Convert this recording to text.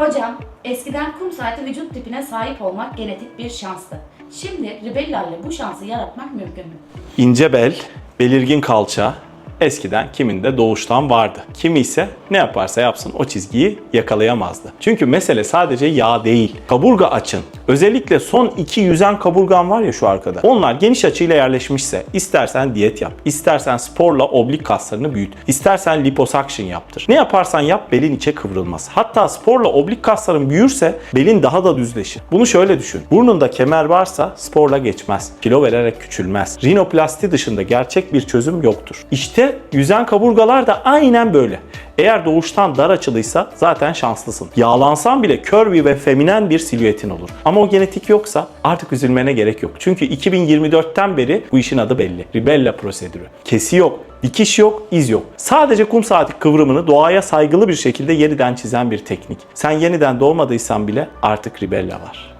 Hocam, eskiden kum saati vücut tipine sahip olmak genetik bir şanstı. Şimdi Ribella bu şansı yaratmak mümkün mü? İnce bel, belirgin kalça eskiden kiminde doğuştan vardı. Kimi ise ne yaparsa yapsın o çizgiyi yakalayamazdı. Çünkü mesele sadece yağ değil. Kaburga açın. Özellikle son iki yüzen kaburgan var ya şu arkada. Onlar geniş açıyla yerleşmişse istersen diyet yap, istersen sporla oblik kaslarını büyüt, istersen liposuction yaptır. Ne yaparsan yap belin içe kıvrılmaz. Hatta sporla oblik kasların büyürse belin daha da düzleşir. Bunu şöyle düşün. Burnunda kemer varsa sporla geçmez. Kilo vererek küçülmez. Rinoplasti dışında gerçek bir çözüm yoktur. İşte yüzen kaburgalar da aynen böyle. Eğer doğuştan dar açılıysa zaten şanslısın. Yağlansan bile curvy ve feminen bir silüetin olur. Ama o genetik yoksa artık üzülmene gerek yok. Çünkü 2024'ten beri bu işin adı belli. Ribella prosedürü. Kesi yok, dikiş yok, iz yok. Sadece kum saati kıvrımını doğaya saygılı bir şekilde yeniden çizen bir teknik. Sen yeniden doğmadıysan bile artık Ribella var.